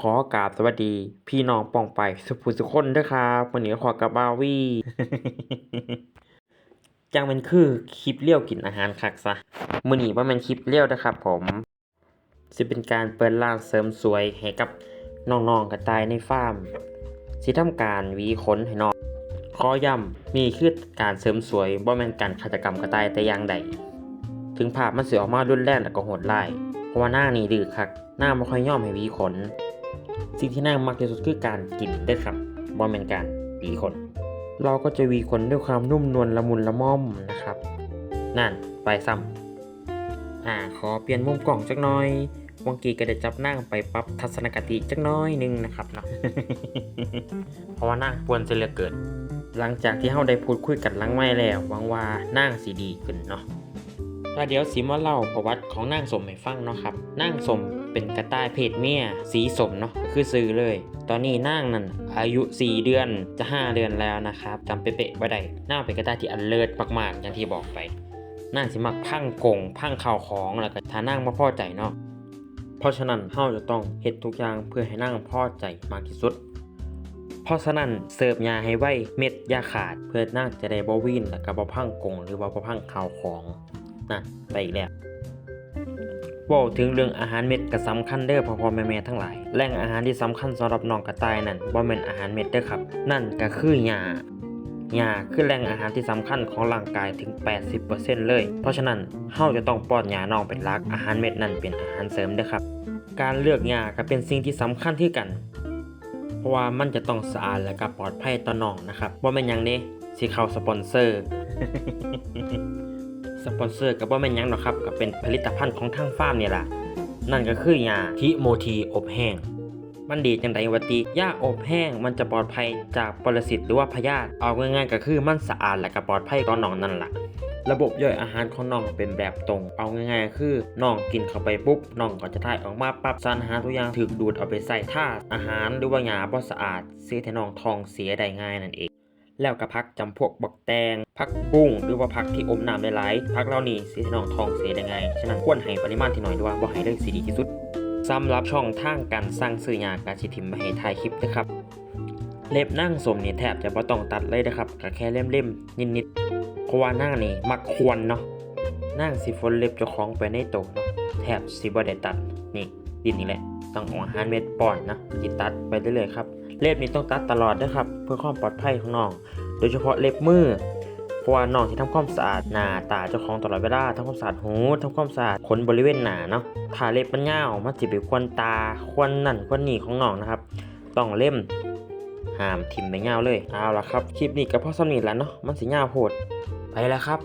ขอกราบสวัสดี พี่น้องป่องไปสุภูสุคนด้อครับวันนี้ขอกับบาวี่ จังมันคือคลิปเลี้ยวกินอาหารคักซะมื้อนี้ว่ามันคลิปเลี้ยวนะครับผมสิเป็นการเปิดร้านเสริมสวยให้กับน้องๆกระต่ายในฟาร์มสิทำการวีขนให้น้องขอย้ำนี่คือการเสริมสวยบ่แม่นการฆาตกรรมกระต่ายแต่อย่างใดถึงภาพมันสิออกมารุนแรงและก็โหดร้ายเพราะว่าหน้านี่ดื้อคักหน้าไม่ค่อยย่อมให้วีขน สิ่งที่น่ามักที่สุดคือการกินเด้ครับบ่เป็นการหวีขนเราก็จะวีขนด้วยความนุ่มนวลละมุนละม่อมนะครับ นั่นไปซ้ำอ่าขอเปลี่ยนมุมกล่องจักหน่อยวังกีก็ได้จับนั่งไปปรับทัศนคติจักหน้อยหนึงนะครับเนาะเพราะว่านั่งปวนจะเหลือเกินหลังจากที่เฮาได้พูดคุยกันลังไม่แล้วหวังว่านั่งสีดีขึ้นเนาะแล้วเดี๋ยวสิมาเล่าประวัติของนางสมให้ฟังเนาะครับนางสม เป็นกระต่ายเพศเมียสีสมเนาะก็คือซื้อเลย ตอนนี้นางนั่นอายุ 4 เดือนจะ 5 เดือนแล้วนะครับจำเป๊ะๆบ่ได้นางเป็นกระต่ายที่อันเลิศมากๆ อย่างที่บอกไปนางสิมักพังกงพังข่าวของแล้วก็ถ้านางบ่พอใจเนาะเพราะฉะนั้นเฮาจะต้องเฮ็ดทุกอย่างเพื่อให้นางพอใจมากที่สุด เพราะฉะนั้นเสิร์ฟยาให้ไวเม็ดยาขาดเพื่อนางจะได้บ่วินแล้วก็บ่พังกงหรือว่าบ่พังข่าวของนั่นไปอีกแล้ว ว่าถึงเรื่องอาหารเม็ดก็สำคัญเด้อพ่อพ่อแม่แม่ทั้งหลายแหล่งอาหารที่สำคัญสำหรับน้องกระต่ายนั่นบ่แม่นอาหารเม็ดเด้อครับ นั่นก็คือหญ้าหญ้าคือแหล่งอาหารที่สำคัญของร่างกายถึง 80%เลย เพราะฉะนั้นเฮาจะต้องป้อนหญ้าน้องเป็นหลักอาหารเม็ดนั่นเป็นอาหารเสริมเด้อครับ การเลือกหญ้าก็เป็นสิ่งที่สำคัญที่กัน เพราะว่ามันจะต้องสะอาดและก็ปลอดภัยต่อน้องนะครับบ่แม่นหยังเด้สิเข้าสปอนเซอร์ สปอนเซอร์ก็บ่แม่นหยังหรอกครับก็เป็นผลิตภัณฑ์ของทางฟาร์มนี่ล่ะ นั่นก็คือยาทิโมทีอบแห้ง มันดีจังไดวะติยาอบแห้งมันจะปลอดภัยจากปรสิตหรือว่าพยาธิเอาง่ายๆก็คือมันสะอาดและก็ปลอดภัยต่อน้องนั่นล่ะระบบย่อยอาหารของน้องเป็นแบบตรง เอาง่ายๆ คือน้องกินเข้าไปปุ๊บน้องก็จะถ่ายออกมาปั๊บสารอาหารทุกอย่างถูกดูดเอาไปใส่ถ้าอาหารหรือว่าหยาบ่สะอาดเสียให้น้องท้องเสียได้ง่ายนั่นเอง แล้วก็พักจำพวกบักแตงพักบุ้งหรือว่าพักที่อมน้ำหลายๆพักเหล่านี้สิให้น้องทองเสียได้ไงฉะนั้นควรให้ปริมาณที่น้อยด้วยว่าบ่ให้เลยสิดีที่สุดสำหรับช่องทางการสร้างซื้อยากาสิทิมมาให้ถ่ายคลิปนะครับเล็บนั่งสมนี่แทบจะบ่ต้องตัดเลยนะครับก็แค่เล่มๆนิดๆเพราะว่านั่งนี่มักควรเนาะนั่งสิฝนเล็บเจ้าของไปในโตะเนาะแทบสิบ่ได้ตัดนี่ ดินนี่แหละต้องเอาอาหารเม็ดป้อนนะจิตัดไปเรื่อยๆครับเล็บนี่ต้องตัดตลอดนะครับ เพื่อความปลอดภัยของน้อง โดยเฉพาะเล็บมือเพราะว่าน้องที่ทำความสะอาดหน้าตาเจ้าของตลอดเวลาทำความสะอาดหูทำความสะอาดขนบริเวณหน้าเนาะถ้าเล็บมันยาวมันสิไปควนตาควนนั่นควนนี่ของน้องนะครับ ต้องเล่มห้ามทิมไปยาเลยเอาละครับคลิปนี้ก็พอสำนีแล้วเนาะมันสิยาโพดไปแล้วครับ